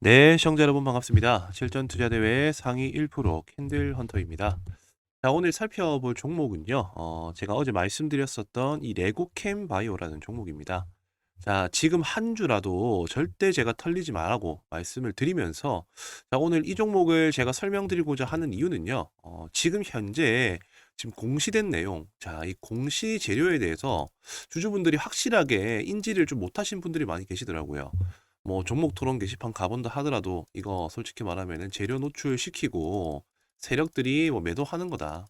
네, 시청자 여러분 반갑습니다. 실전 투자 대회 상위 1% 캔들 헌터입니다. 자, 오늘 살펴볼 종목은요. 어, 제가 어제 말씀드렸었던 이 레고캠 바이오라는 종목입니다. 자, 지금 한 주라도 절대 제가 털리지 말라고 말씀을 드리면서 자, 오늘 이 종목을 제가 설명드리고자 하는 이유는요. 어, 지금 현재 지금 공시된 내용, 자, 이 공시 재료에 대해서 주주분들이 확실하게 인지를 좀 못하신 분들이 많이 계시더라고요. 뭐 종목 토론 게시판 가본다 하더라도 이거 솔직히 말하면은 재료 노출 시키고 세력들이 뭐 매도하는 거다.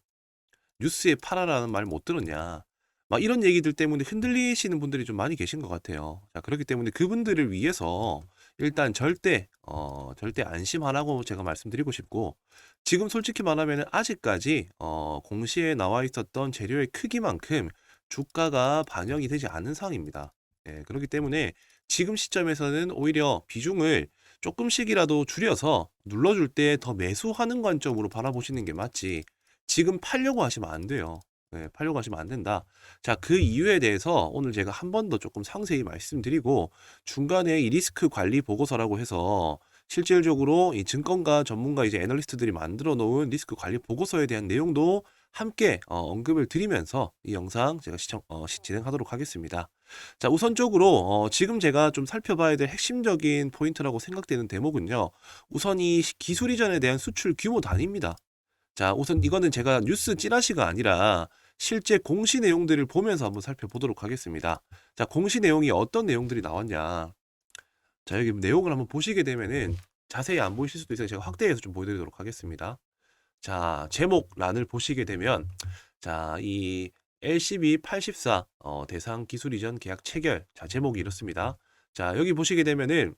뉴스에 팔아라는 말 못 들었냐. 막 이런 얘기들 때문에 흔들리시는 분들이 좀 많이 계신 것 같아요. 자, 그렇기 때문에 그분들을 위해서 일단 절대, 어, 절대 안심하라고 제가 말씀드리고 싶고, 지금 솔직히 말하면 아직까지, 어, 공시에 나와 있었던 재료의 크기만큼 주가가 반영이 되지 않은 상황입니다. 예, 그렇기 때문에 지금 시점에서는 오히려 비중을 조금씩이라도 줄여서 눌러줄 때 더 매수하는 관점으로 바라보시는 게 맞지. 지금 팔려고 하시면 안 돼요. 네, 팔려고 하시면 안 된다. 자, 그 이유에 대해서 오늘 제가 한 번 더 조금 상세히 말씀드리고 중간에 이 리스크 관리 보고서라고 해서 실질적으로 이 증권가 전문가 이제 애널리스트들이 만들어 놓은 리스크 관리 보고서에 대한 내용도 함께 어, 언급을 드리면서 이 영상 제가 시청 어, 시- 진행하도록 하겠습니다. 자, 우선적으로 어, 지금 제가 좀 살펴봐야 될 핵심적인 포인트라고 생각되는 대목은요. 우선 이 시- 기술 이전에 대한 수출 규모 단위입니다. 자, 우선 이거는 제가 뉴스 찌라시가 아니라 실제 공시 내용들을 보면서 한번 살펴보도록 하겠습니다. 자, 공시 내용이 어떤 내용들이 나왔냐. 자, 여기 내용을 한번 보시게 되면은 자세히 안 보이실 수도 있어요. 제가 확대해서 좀 보여드리도록 하겠습니다. 자, 제목란을 보시게 되면 자, 이 LCB 84 어, 대상 기술 이전 계약 체결. 자, 제목이 이렇습니다. 자, 여기 보시게 되면은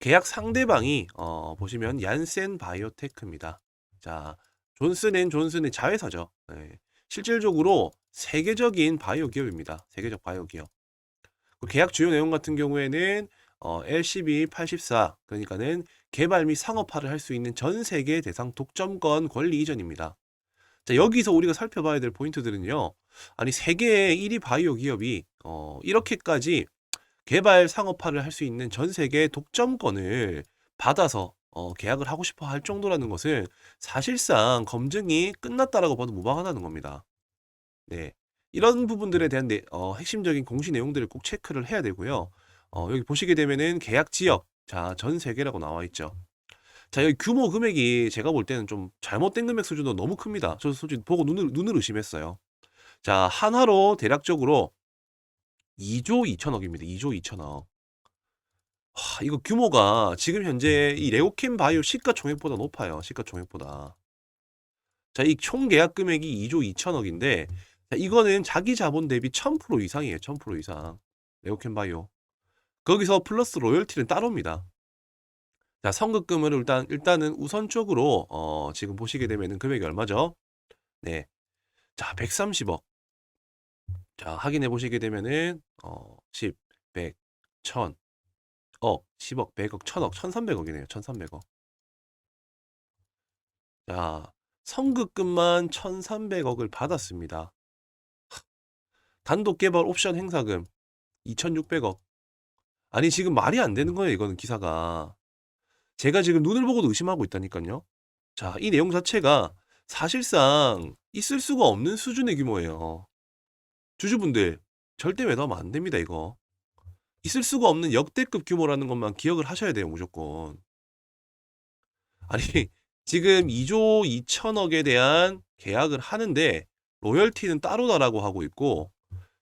계약 상대방이 어, 보시면 얀센 바이오테크입니다. 자, 존슨 앤 존슨의 자회사죠. 네. 실질적으로 세계적인 바이오 기업입니다. 세계적 바이오 기업. 그 계약 주요 내용 같은 경우에는 어, LCB 84 그러니까는 개발 및 상업화를 할 수 있는 전 세계 대상 독점권 권리 이전입니다. 자, 여기서 우리가 살펴봐야 될 포인트들은요. 아니 세계의 1위 바이오 기업이 어, 이렇게까지 개발 상업화를 할 수 있는 전 세계 독점권을 받아서 어, 계약을 하고 싶어 할 정도라는 것은 사실상 검증이 끝났다라고 봐도 무방하다는 겁니다. 네. 이런 부분들에 대한 내- 어, 핵심적인 공시 내용들을 꼭 체크를 해야 되고요. 어, 여기 보시게 되면은 계약 지역, 자, 전 세계라고 나와 있죠. 자, 여기 규모 금액이 제가 볼 때는 좀 잘못된 금액 수준도 너무 큽니다. 저 솔직히 보고 눈을, 눈을 의심했어요. 자, 한화로 대략적으로 2조 2천억입니다. 2조 2천억. 와, 이거 규모가 지금 현재 이 레오캠 바이오 시가총액보다 높아요. 시가총액보다. 자, 이 총 계약 금액이 2조 2천억인데, 자, 이거는 자기 자본 대비 1000% 이상이에요. 1000% 이상. 레오캠 바이오. 거기서 플러스 로열티는 따로입니다. 자, 선급금을 일단, 일단은 우선적으로, 어, 지금 보시게 되면은 금액이 얼마죠? 네. 자, 130억. 자, 확인해 보시게 되면은, 어, 10, 100, 1000, 억, 10억, 100억, 1000억, 1300억이네요. 1300억. 자, 선급금만 1300억을 받았습니다. 단독 개발 옵션 행사금 2600억. 아니, 지금 말이 안 되는 거예요, 이거는 기사가. 제가 지금 눈을 보고도 의심하고 있다니까요. 자, 이 내용 자체가 사실상 있을 수가 없는 수준의 규모예요. 주주분들, 절대 매도하면 안 됩니다, 이거. 있을 수가 없는 역대급 규모라는 것만 기억을 하셔야 돼요, 무조건. 아니, 지금 2조 2천억에 대한 계약을 하는데, 로열티는 따로다라고 하고 있고,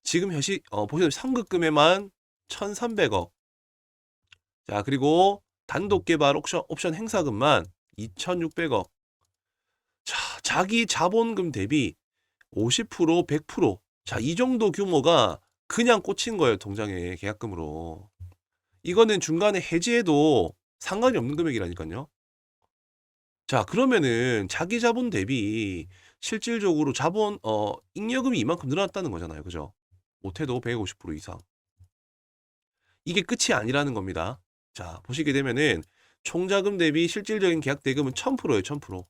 지금 현시, 어, 보시면 상급금에만 1,300억. 자, 그리고 단독 개발 옵션, 옵션 행사금만 2,600억. 자, 자기 자본금 대비 50%, 100%. 자, 이 정도 규모가 그냥 꽂힌 거예요, 통장에 계약금으로. 이거는 중간에 해지해도 상관이 없는 금액이라니까요. 자, 그러면은 자기 자본 대비 실질적으로 자본, 어, 잉여금이 이만큼 늘어났다는 거잖아요. 그죠? 못해도 150% 이상. 이게 끝이 아니라는 겁니다. 자, 보시게 되면은 총자금 대비 실질적인 계약 대금은 1000%예요, 1000%.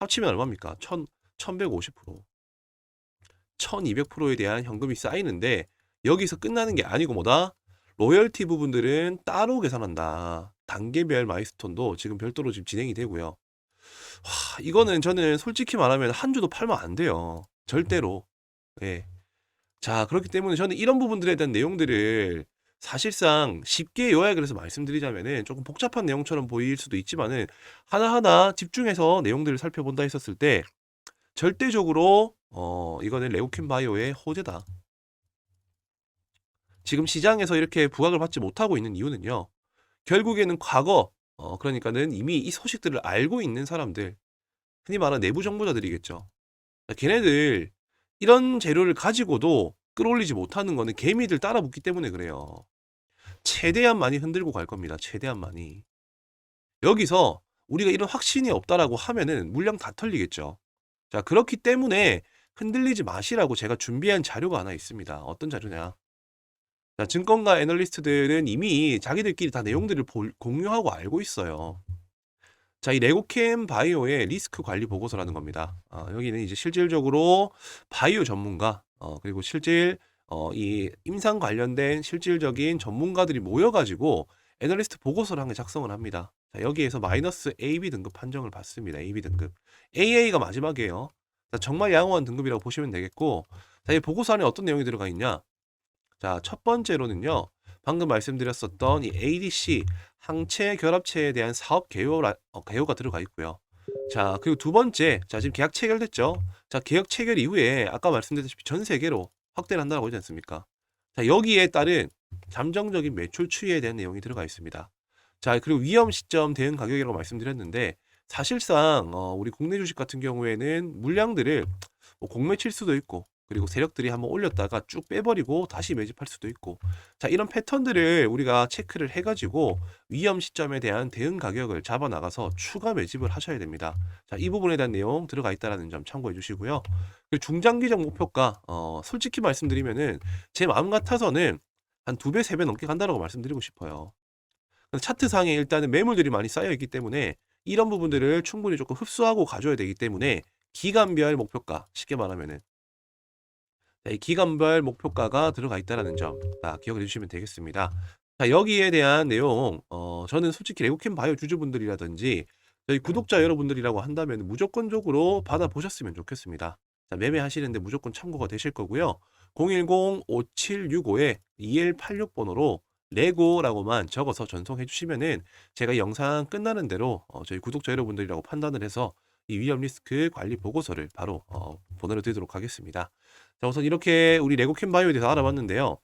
합치면 얼마입니까? 1000, 1150%. 1200%에 대한 현금이 쌓이는데 여기서 끝나는 게 아니고 뭐다? 로열티 부분들은 따로 계산한다. 단계별 마이스톤도 지금 별도로 지금 진행이 되고요. 와, 이거는 저는 솔직히 말하면 한 주도 팔면 안 돼요. 절대로. 예. 자, 그렇기 때문에 저는 이런 부분들에 대한 내용들을 사실상 쉽게 요약을 해서 말씀드리자면은 조금 복잡한 내용처럼 보일 수도 있지만은 하나하나 집중해서 내용들을 살펴본다 했었을 때 절대적으로 어, 이거는 레오킨 바이오의 호재다. 지금 시장에서 이렇게 부각을 받지 못하고 있는 이유는요. 결국에는 과거, 어, 그러니까는 이미 이 소식들을 알고 있는 사람들, 흔히 말하는 내부 정보자들이겠죠. 걔네들 이런 재료를 가지고도 끌어올리지 못하는 거는 개미들 따라 붙기 때문에 그래요. 최대한 많이 흔들고 갈 겁니다. 최대한 많이. 여기서 우리가 이런 확신이 없다라고 하면은 물량 다 털리겠죠. 자, 그렇기 때문에 흔들리지 마시라고 제가 준비한 자료가 하나 있습니다. 어떤 자료냐? 자, 증권가 애널리스트들은 이미 자기들끼리 다 내용들을 볼- 공유하고 알고 있어요. 자, 이 레고캠 바이오의 리스크 관리 보고서라는 겁니다. 아, 여기는 이제 실질적으로 바이오 전문가, 어, 그리고 실질, 어, 이 임상 관련된 실질적인 전문가들이 모여가지고 애널리스트 보고서를 한 개 작성을 합니다. 자, 여기에서 마이너스 AB 등급 판정을 받습니다. AB 등급. AA가 마지막이에요. 자, 정말 양호한 등급이라고 보시면 되겠고, 자, 이 보고서 안에 어떤 내용이 들어가 있냐? 자, 첫 번째로는요. 방금 말씀드렸었던 이 ADC 항체 결합체에 대한 사업 개요 어, 개요가 들어가 있고요. 자, 그리고 두 번째, 자 지금 계약 체결됐죠? 자, 계약 체결 이후에 아까 말씀드렸다시피 전 세계로 확대를 한다고 하지 않습니까? 자, 여기에 따른 잠정적인 매출 추이에 대한 내용이 들어가 있습니다. 자, 그리고 위험 시점 대응 가격이라고 말씀드렸는데 사실상 어, 우리 국내 주식 같은 경우에는 물량들을 뭐 공매칠 수도 있고 그리고 세력들이 한번 올렸다가 쭉 빼버리고 다시 매집할 수도 있고 자 이런 패턴들을 우리가 체크를 해가지고 위험 시점에 대한 대응 가격을 잡아 나가서 추가 매집을 하셔야 됩니다. 자 이 부분에 대한 내용 들어가 있다라는 점 참고해 주시고요. 그리고 중장기적 목표가 어, 솔직히 말씀드리면은 제 마음 같아서는 한 두 배 세 배 넘게 간다라고 말씀드리고 싶어요. 차트상에 일단은 매물들이 많이 쌓여 있기 때문에 이런 부분들을 충분히 조금 흡수하고 가져야 되기 때문에 기간별 목표가 쉽게 말하면은 자, 이 기간별 목표가가 들어가 있다라는 점, 자, 기억을 해주시면 되겠습니다. 자, 여기에 대한 내용, 어, 저는 솔직히 레고캠 바이오 주주분들이라든지 저희 구독자 여러분들이라고 한다면 무조건적으로 받아보셨으면 좋겠습니다. 자, 매매하시는데 무조건 참고가 되실 거고요. 010-5765-2186번호로 레고라고만 적어서 전송해 주시면은 제가 영상 끝나는 대로 어, 저희 구독자 여러분들이라고 판단을 해서 이 위험 리스크 관리 보고서를 바로 어, 보내드리도록 하겠습니다. 자, 우선 이렇게 우리 레고캠 바이오에 대해서 알아봤는데요.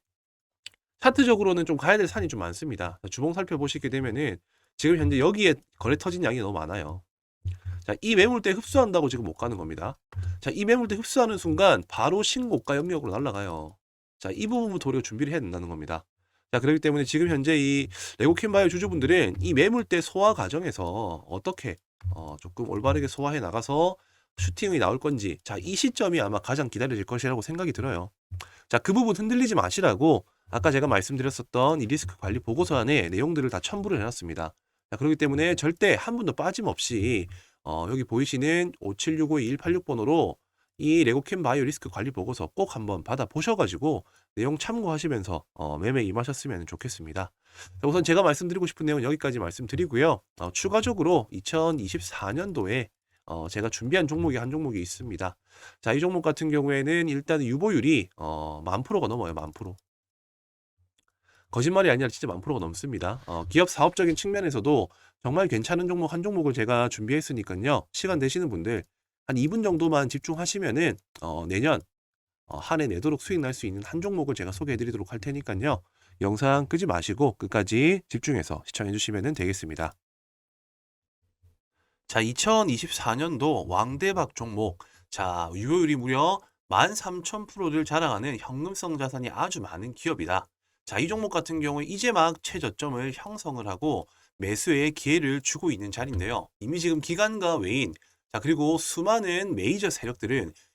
차트적으로는 좀 가야 될 산이 좀 많습니다. 자, 주봉 살펴보시게 되면은 지금 현재 여기에 거래 터진 양이 너무 많아요. 자, 이 매물대 흡수한다고 지금 못 가는 겁니다. 자, 이 매물대 흡수하는 순간 바로 신고가 영역으로 날아가요. 자, 이 부분부터 우리가 준비를 해야 된다는 겁니다. 자, 그렇기 때문에 지금 현재 이 레고캠 바이오 주주분들은 이 매물대 소화 과정에서 어떻게 어, 조금 올바르게 소화해 나가서 슈팅이 나올 건지 자 이 시점이 아마 가장 기다려질 것이라고 생각이 들어요. 자 그 부분 흔들리지 마시라고 아까 제가 말씀드렸었던 이 리스크 관리 보고서 안에 내용들을 다 첨부를 해놨습니다. 자 그렇기 때문에 절대 한 분도 빠짐없이 어, 여기 보이시는 5765-2186번호로 이 레고캠 바이오 리스크 관리 보고서 꼭 한번 받아 보셔가지고 내용 참고하시면서 어, 매매 임하셨으면 좋겠습니다. 자, 우선 제가 말씀드리고 싶은 내용은 여기까지 말씀드리고요. 어, 추가적으로 2024년도에 어, 제가 준비한 종목이 한 종목이 있습니다. 자, 이 종목 같은 경우에는 일단 유보율이 어, 만 프로가 넘어요, 만 프로. 거짓말이 아니라 진짜 만 프로가 넘습니다. 어, 기업 사업적인 측면에서도 정말 괜찮은 종목 한 종목을 제가 준비했으니까요. 시간 되시는 분들 한 2분 정도만 집중하시면은 어, 내년 어, 한 해 내도록 수익 날 수 있는 한 종목을 제가 소개해 드리도록 할 테니까요. 영상 끄지 마시고 끝까지 집중해서 시청해 주시면 되겠습니다. 자, 2024년도 왕대박 종목. 자, 유효율이 무려 13,000%를 자랑하는 현금성 자산이 아주 많은 기업이다. 자, 이 종목 같은 경우에 이제 막 최저점을 형성을 하고 매수의 기회를 주고 있는 자리인데요. 이미 지금 기관과 외인, 자, 그리고 수많은 메이저 세력들은